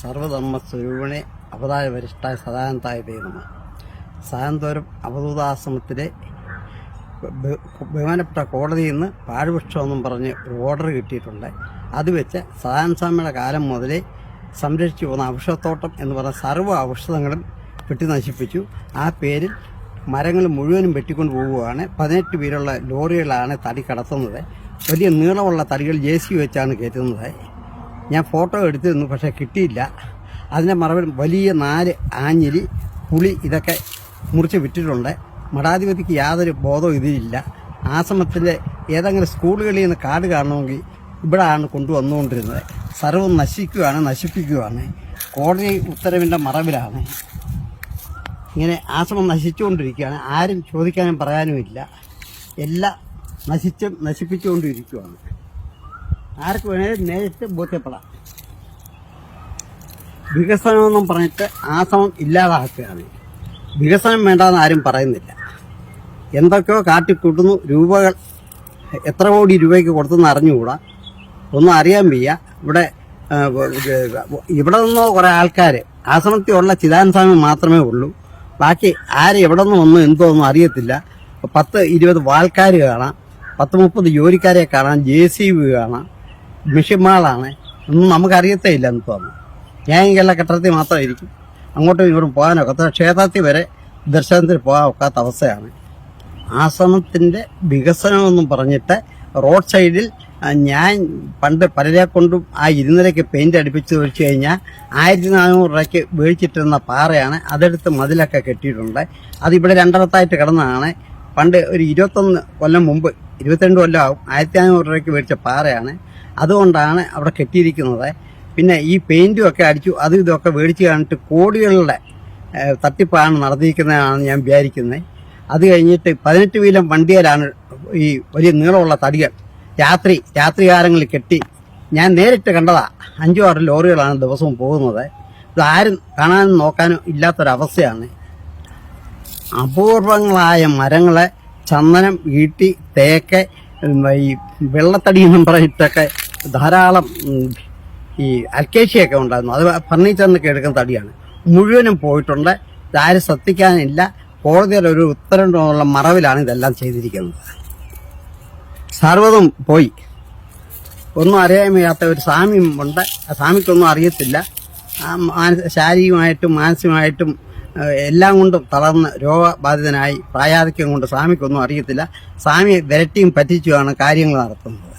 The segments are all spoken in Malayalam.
സർവധർമ്മ സ്വരൂപിണി അവതാര വരിഷ്ഠായ സദാനന്തായ ദൈവമ സായന്തോരം അവധൂതാശ്രമത്തിലെ ബഹുമാനപ്പെട്ട കോടതിയിൽ നിന്ന് പാഴ്വൃക്ഷമെന്നും പറഞ്ഞ് ഒരു ഓർഡർ കിട്ടിയിട്ടുണ്ട്. അത് വെച്ച് സദാനന്ദ സ്വാമിയുടെ കാലം മുതലേ സംരക്ഷിച്ചു പോകുന്ന ഔഷധത്തോട്ടം എന്ന് പറഞ്ഞ സർവ ഔഷധങ്ങളും വെട്ടി നശിപ്പിച്ചു ആ പേരിൽ മരങ്ങൾ മുഴുവനും വെട്ടിക്കൊണ്ട് പോവുകയാണ്. പതിനെട്ട് പേരുള്ള ലോറികളാണ് തടി കടത്തുന്നത്. വലിയ നീളമുള്ള തടികൾ ജെ സി വെച്ചാണ് കയറ്റുന്നത്. ഞാൻ ഫോട്ടോ എടുത്തിരുന്നു പക്ഷേ കിട്ടിയില്ല. അതിന്റെ മറവിൽ വലിയ നാല് ആഞ്ഞിരി പുളി ഇതൊക്കെ മുറിച്ച് വിട്ടിട്ടുണ്ട് മഠാധിപതിക്ക് യാതൊരു ബോധവും ഇതിലില്ല. ആശ്രമത്തിലെ ഏതെങ്കിലും സ്കൂളുകളിൽ നിന്ന് കാട് കാണണമെങ്കിൽ ഇവിടെയാണ് കൊണ്ടുവന്നുകൊണ്ടിരുന്നത്. സർവം നശിക്കുകയാണ് നശിപ്പിക്കുകയാണ്. കോടതി ഉത്തരവിന്റെ മറവിലാണ്. ഇങ്ങനെ ആശ്രമം നശിച്ചുകൊണ്ടിരിക്കുകയാണ്. ആരും ചോദിക്കാനും പറയാനുമില്ല. എല്ലാം നശിച്ചും നശിപ്പിച്ചുകൊണ്ടിരിക്കുകയാണ്. ആർക്ക് വേണേലും നേരിട്ട് ബോധ്യപ്പെടാം. വികസനമെന്നും പറഞ്ഞിട്ട് ആശ്രമം ഇല്ലാതാക്കുകയാണ്. വികസനം വേണ്ടെന്ന് ആരും പറയുന്നില്ല. എന്തൊക്കെയോ കാട്ടിക്കൂട്ടുന്നു. രൂപകൾ എത്ര കോടി രൂപയ്ക്ക് കൊടുത്തെന്ന് അറിഞ്ഞുകൂടാ. ഒന്നും അറിയാൻ വയ്യ. ഇവിടെ ഇവിടെ നിന്നോ കുറേ ആൾക്കാർ ആശ്രമത്തിലുള്ള ചിദാനസ്വാമി മാത്രമേ ഉള്ളൂ. ബാക്കി ആര് എവിടെ നിന്ന് വന്നു എന്തോ ഒന്നും അറിയത്തില്ല. പത്ത് ഇരുപത് വാൾക്കാർ കാണാം. പത്ത് മുപ്പത് ജോലിക്കാരെ കാണാം. ജെ സി ബി കാണാം. മിഷിമാളാണ് ഒന്നും നമുക്കറിയത്തേ ഇല്ല എന്ന് തോന്നുന്നു. ഞാൻ ഇങ്ങനെയുള്ള കെട്ടിടത്തിൽ മാത്രമായിരിക്കും അങ്ങോട്ടും ഇങ്ങോട്ടും പോകാനൊക്കത്ത ക്ഷേത്രത്തിൽ വരെ ദർശനത്തിന് പോകാൻ ഒക്കാത്ത അവസ്ഥയാണ്. ആശ്രമത്തിന്റെ വികസനമെന്നും പറഞ്ഞിട്ട് റോഡ് സൈഡിൽ ഞാൻ പണ്ട് പലരെ കൊണ്ടും ആ ഇരുന്നരയ്ക്ക് പെയിന്റ് അടിപ്പിച്ച് വെച്ച് കഴിഞ്ഞാൽ ആയിരത്തി നാനൂറ് രൂപയ്ക്ക് മേടിച്ചിട്ടിരുന്ന പാറയാണ് അതെടുത്ത് മതിലൊക്കെ കെട്ടിയിട്ടുണ്ട്. അതിവിടെ രണ്ടിടത്തായിട്ട് കിടന്നതാണ്. പണ്ട് ഒരു ഇരുപത്തൊന്ന് കൊല്ലം മുമ്പ് ഇരുപത്തിരണ്ട് കൊല്ലം ആവും ആയിരത്തി നാനൂറ് രൂപയ്ക്ക് മേടിച്ച പാറയാണ്. അതുകൊണ്ടാണ് അവിടെ കെട്ടിയിരിക്കുന്നത്. പിന്നെ ഈ പെയിന്റും ഒക്കെ അടിച്ചു അതും ഇതൊക്കെ മേടിച്ച് കാണിട്ട് കോടികളുടെ തട്ടിപ്പാണ് നടത്തിയിരിക്കുന്നതാണ് ഞാൻ വിചാരിക്കുന്നത്. അത് കഴിഞ്ഞിട്ട് പതിനെട്ട് വീലം വണ്ടിയിലാണ് ഈ വലിയ നീളമുള്ള തടികൾ രാത്രി രാത്രികാലങ്ങളിൽ കെട്ടി. ഞാൻ നേരിട്ട് കണ്ടതാ. അഞ്ചു ആറ് ലോറികളാണ് ദിവസവും പോകുന്നത്. ഇത് ആരും കാണാനും നോക്കാനും ഇല്ലാത്തൊരവസ്ഥയാണ്. അപൂർവങ്ങളായ മരങ്ങളെ ചന്ദനം ഈട്ടി തേക്ക് ഈ വെള്ളത്തടി എന്നും പറഞ്ഞിട്ടൊക്കെ ധാരാളം ഈ അൽക്കേഷ്യയൊക്കെ ഉണ്ടായിരുന്നു. അത് ഫർണിച്ചറിനൊക്കെ എടുക്കുന്ന തടിയാണ്. മുഴുവനും പോയിട്ടുണ്ട്. ഇതാരും ശ്രദ്ധിക്കാനില്ല. കോടതിയുടെ ഒരു ഉത്തരവിനുള്ള മറവിലാണ് ഇതെല്ലാം ചെയ്തിരിക്കുന്നത്. സർവതും പോയി. ഒന്നും അറിയാൻ വയ്യാത്ത ഒരു സ്വാമിയും ഉണ്ട്. ആ സ്വാമിക്കൊന്നും അറിയത്തില്ല. ശാരീരികമായിട്ടും മാനസികമായിട്ടും എല്ലാം കൊണ്ടും തളർന്ന് രോഗബാധിതനായി പ്രായാധിക്യം കൊണ്ട് സ്വാമിക്കൊന്നും അറിയത്തില്ല. സ്വാമി വിരട്ടിയും പറ്റിച്ചുമാണ് കാര്യങ്ങൾ നടത്തുന്നത്.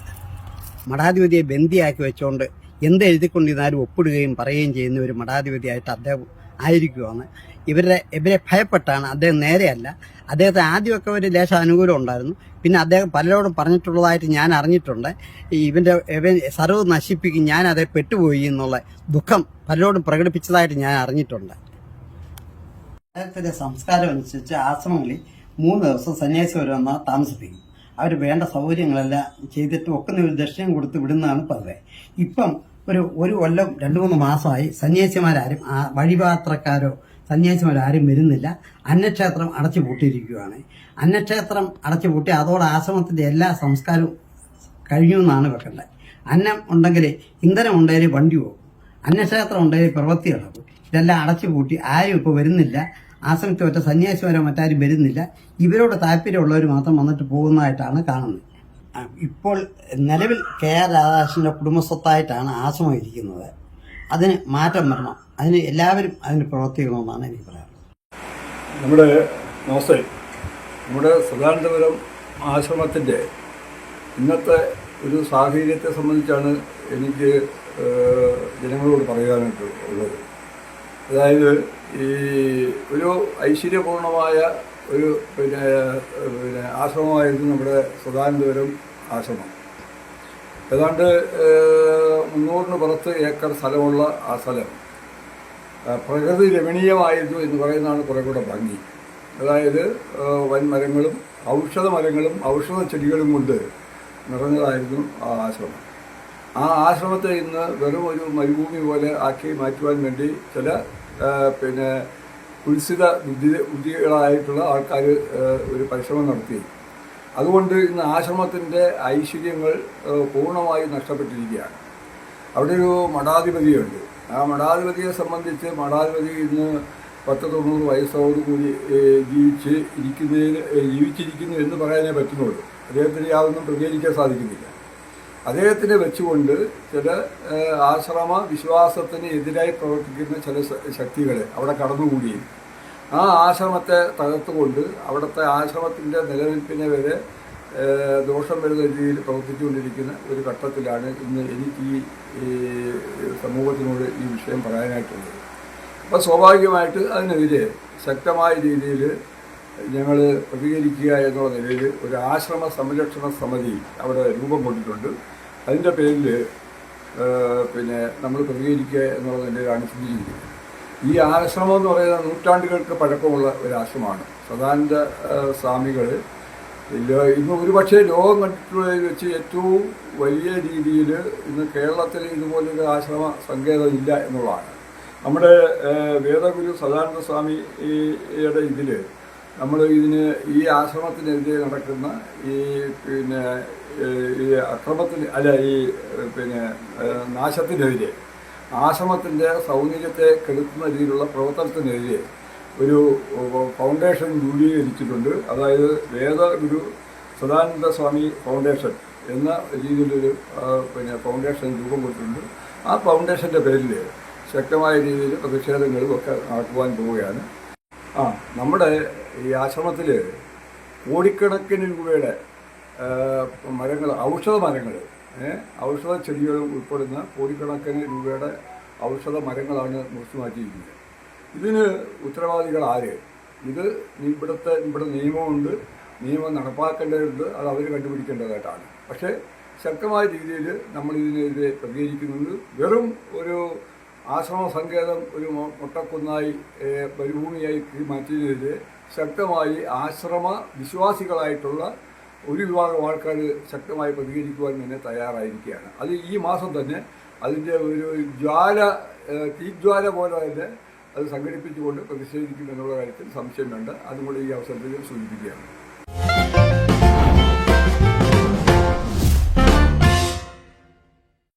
മഠാധിപതിയെ ബന്ദിയാക്കി വെച്ചുകൊണ്ട് എന്ത് എഴുതിക്കൊണ്ടിരുന്നാലും ഒപ്പിടുകയും പറയുകയും ചെയ്യുന്ന ഒരു മഠാധിപതിയായിട്ട് അദ്ദേഹം ആയിരിക്കുവാണ്. ഇവരെ ഇവരെ ഭയപ്പെട്ടാണ് അദ്ദേഹം നേരെയല്ല. അദ്ദേഹത്തെ ആദ്യമൊക്കെ ഒരു ലേശ അനുകൂലം ഉണ്ടായിരുന്നു. പിന്നെ അദ്ദേഹം പലരോടും പറഞ്ഞിട്ടുള്ളതായിട്ട് ഞാൻ അറിഞ്ഞിട്ടുണ്ട്. ഇവന്റെ ഇവൻ സർവ നശിപ്പിക്കും ഞാൻ അതേ പെട്ടുപോയി എന്നുള്ള ദുഃഖം പലരോടും പ്രകടിപ്പിച്ചതായിട്ട് ഞാൻ അറിഞ്ഞിട്ടുണ്ട്. അദ്ദേഹത്തിന്റെ സംസ്കാരം അനുസരിച്ച് ആശ്രമങ്ങളിൽ മൂന്ന് ദിവസം സന്യാസി വരുമെന്നാണ് താമസിപ്പിക്കും. അവർ വേണ്ട സൗകര്യങ്ങളെല്ലാം ചെയ്തിട്ട് ഒക്കെ ഒരു ദക്ഷിണം കൊടുത്ത് വിടുന്നതാണ് പതിവ് ഇപ്പം ഒരു ഒരു കൊല്ലം രണ്ടു മൂന്ന് മാസമായി സന്യാസിമാരാരും ആ വഴിപാത്രക്കാരോ സന്യാസിമാരാരും വരുന്നില്ല. അന്നക്ഷേത്രം അടച്ചു പൂട്ടിയിരിക്കുകയാണ്. അന്നക്ഷേത്രം അടച്ചു പൂട്ടി അതോടെ ആശ്രമത്തിന്റെ എല്ലാ സംസ്കാരവും കഴിഞ്ഞു എന്നാണ് വെക്കേണ്ടത് അന്നം ഉണ്ടെങ്കിൽ ഇന്ധനം ഉണ്ടെങ്കിൽ വണ്ടി പോകും അന്നക്ഷേത്രം ഉണ്ടെങ്കിൽ പ്രവൃത്തി നടക്കും. ഇതെല്ലാം അടച്ചു പൂട്ടി. ആരും ഇപ്പോൾ വരുന്നില്ല. ആശ്രമത്തിൽ ഒറ്റ സന്യാസിമാരോ മറ്റാരും വരുന്നില്ല. ഇവരോട് താല്പര്യമുള്ളവർ മാത്രം വന്നിട്ട് പോകുന്നതായിട്ടാണ് കാണുന്നത്. ഇപ്പോൾ നിലവിൽ കെ ആർ രാധാകൃഷ്ണന്റെ കുടുംബസ്വത്തായിട്ടാണ് ആശ്രമം ഇരിക്കുന്നത്. അതിന് മാറ്റം വരണം. അതിന് എല്ലാവരും അതിന് പ്രവർത്തിക്കണമെന്നാണ് എനിക്ക് പറയാനുള്ളത്. നമ്മുടെ നമസ്തേ. നമ്മുടെ സദാനന്തപുരം ആശ്രമത്തിന്റെ ഇന്നത്തെ ഒരു സാഹചര്യത്തെ സംബന്ധിച്ചാണ് എനിക്ക് ജനങ്ങളോട് പറയാനായിട്ട് ഉള്ളത്. അതായത് ഈ ഒരു ഐശ്വര്യപൂർണമായ ഒരു പിന്നെ പിന്നെ ആശ്രമമായിരുന്നു നമ്മുടെ സദാനന്തപുരം ആശ്രമം. ഏതാണ്ട് മുന്നൂറിന് പുറത്ത് ഏക്കർ സ്ഥലമുള്ള ആ സ്ഥലം. പ്രകൃതി രമണീയമായിരുന്നു എന്ന് പറയുന്നതാണ് കുറേ കൂടെ ഭംഗി. അതായത് വൻമരങ്ങളും ഔഷധ മരങ്ങളും ഔഷധ ചെടികളും കൊണ്ട് നിറഞ്ഞതായിരുന്നു ആ ആശ്രമം. ആ ആശ്രമത്തെ ഇന്ന് വെറും ഒരു മരുഭൂമി പോലെ ആക്കി മാറ്റുവാൻ വേണ്ടി ചില പിന്നെ കുൽസിത ബുദ്ധി ബുദ്ധികളായിട്ടുള്ള ആൾക്കാർ ഒരു പരിശ്രമം നടത്തി. അതുകൊണ്ട് ഇന്ന് ആശ്രമത്തിന്റെ ഐശ്വര്യങ്ങൾ പൂർണമായി നഷ്ടപ്പെട്ടിരിക്കുകയാണ്. അവിടെ ഒരു മഠാധിപതിയുണ്ട്. ആ മഠാധിപതിയെ സംബന്ധിച്ച് മഠാധിപതി ഇന്ന് പത്ത് തൊണ്ണൂറ് വയസ്സോടുകൂടി ജീവിച്ച് ഇരിക്കുന്നതിന് ജീവിച്ചിരിക്കുന്നു എന്ന് പറയാനേ പറ്റുന്നുള്ളൂ. അദ്ദേഹത്തിന് യാതൊന്നും പ്രതികരിക്കാൻ സാധിക്കുന്നില്ല. അദ്ദേഹത്തിനെ വെച്ചുകൊണ്ട് ചില ആശ്രമ വിശ്വാസത്തിന് എതിരായി പ്രവർത്തിക്കുന്ന ചില ശക്തികളെ അവിടെ കടന്നുകൂടി ആ ആശ്രമത്തെ തകർത്തുകൊണ്ട് അവിടുത്തെ ആശ്രമത്തിന്റെ നിലനിൽപ്പിനെ വരെ ദോഷം വരുന്ന രീതിയിൽ പ്രവർത്തിച്ചുകൊണ്ടിരിക്കുന്ന ഒരു ഘട്ടത്തിലാണ് ഇന്ന് എനിക്ക് ഈ സമൂഹത്തിനോട് ഈ വിഷയം പറയാനായിട്ടുള്ളത്. അപ്പോൾ സ്വാഭാവികമായിട്ട് അതിനെതിരെ ശക്തമായ രീതിയിൽ ഞങ്ങൾ പ്രതികരിക്കുക എന്നുള്ള നിലയിൽ ഒരു ആശ്രമ സംരക്ഷണ സമിതി അവിടെ രൂപം കൊണ്ടിട്ടുണ്ട്. അതിന്റെ പേരിൽ പിന്നെ നമ്മൾ പ്രതികരിക്കുക എന്നുള്ള ഒരു ചിന്തിച്ചിരിക്കുന്നത് ഈ ആശ്രമം എന്ന് പറയുന്നത് നൂറ്റാണ്ടുകൾക്ക് പഴക്കമുള്ള ഒരു ആശ്രമമാണ്. സദാനന്ദ സ്വാമികൾ ഇന്ന് ഒരുപക്ഷെ ലോകം കണ്ടിട്ടുള്ളതിൽ വെച്ച് ഏറ്റവും വലിയ രീതിയിൽ ഇന്ന് കേരളത്തിൽ ഇതുപോലൊരു ആശ്രമ സങ്കേതം ഇല്ല എന്നുള്ളതാണ്. നമ്മുടെ വേദഗുരു സദാനന്ദ സ്വാമിയുടെ ഇതിൽ നമ്മൾ ഇതിന് ഈ ആശ്രമത്തിനെതിരെ നടക്കുന്ന ഈ പിന്നെ ഈ അക്രമത്തിന് അല്ല ഈ പിന്നെ നാശത്തിനെതിരെ ആശ്രമത്തിന്റെ സൗന്ദര്യത്തെ കെടുത്തുന്ന രീതിയിലുള്ള പ്രവർത്തനത്തിനെതിരെ ഒരു ഫൗണ്ടേഷൻ രൂപീകരിച്ചിട്ടുണ്ട്. അതായത് വേദഗുരു സദാനന്ദ സ്വാമി ഫൗണ്ടേഷൻ എന്ന രീതിയിലൊരു പിന്നെ ഫൗണ്ടേഷൻ രൂപം കൊടുത്തിട്ടുണ്ട്. ആ ഫൗണ്ടേഷന്റെ പേരിൽ ശക്തമായ രീതിയിൽ പ്രതിഷേധങ്ങളും ഒക്കെ നടക്കുവാൻ പോവുകയാണ്. ആ നമ്മുടെ ഈ ആശ്രമത്തിൽ കോടിക്കണക്കിന് രൂപയുടെ മരങ്ങൾ ഔഷധ മരങ്ങൾ ഔഷധ ചെടികൾ ഉൾപ്പെടുന്ന കോടിക്കണക്കിന് രൂപയുടെ ഔഷധ മരങ്ങളാണ് മുറിച്ചു മാറ്റിയിരിക്കുന്നത് ഇതിന് ഉത്തരവാദികൾ ആര്? ഇത് ഇവിടുത്തെ ഇവിടെ നിയമമുണ്ട് നിയമം നടപ്പാക്കേണ്ടതുണ്ട് അത് അവർ കണ്ടുപിടിക്കേണ്ടതായിട്ടാണ്. പക്ഷേ ശക്തമായ രീതിയിൽ നമ്മളിതിനെതിരെ പ്രതികരിക്കുന്നത് വെറും ഒരു ആശ്രമ സങ്കേതം ഒരു മുട്ടക്കുന്നായി മരുഭൂമിയായി മാറ്റിയതിനെതിരെ ശക്തമായി ആശ്രമ വിശ്വാസികളായിട്ടുള്ള ഒരു വിഭാഗം ആൾക്കാർ ശക്തമായി പ്രതികരിക്കുവാൻ തന്നെ തയ്യാറായിരിക്കുകയാണ്. അത് ഈ മാസം തന്നെ അതിന്റെ ഒരു ജ്വാല തീജ്വാല പോലെ തന്നെ അത് സംഘടിപ്പിച്ചുകൊണ്ട് പ്രതിഷേധിക്കും എന്നുള്ള കാര്യത്തിൽ സംശയം വേണ്ട അതും ഈ അവസരത്തിൽ സൂചിപ്പിക്കുകയാണ്.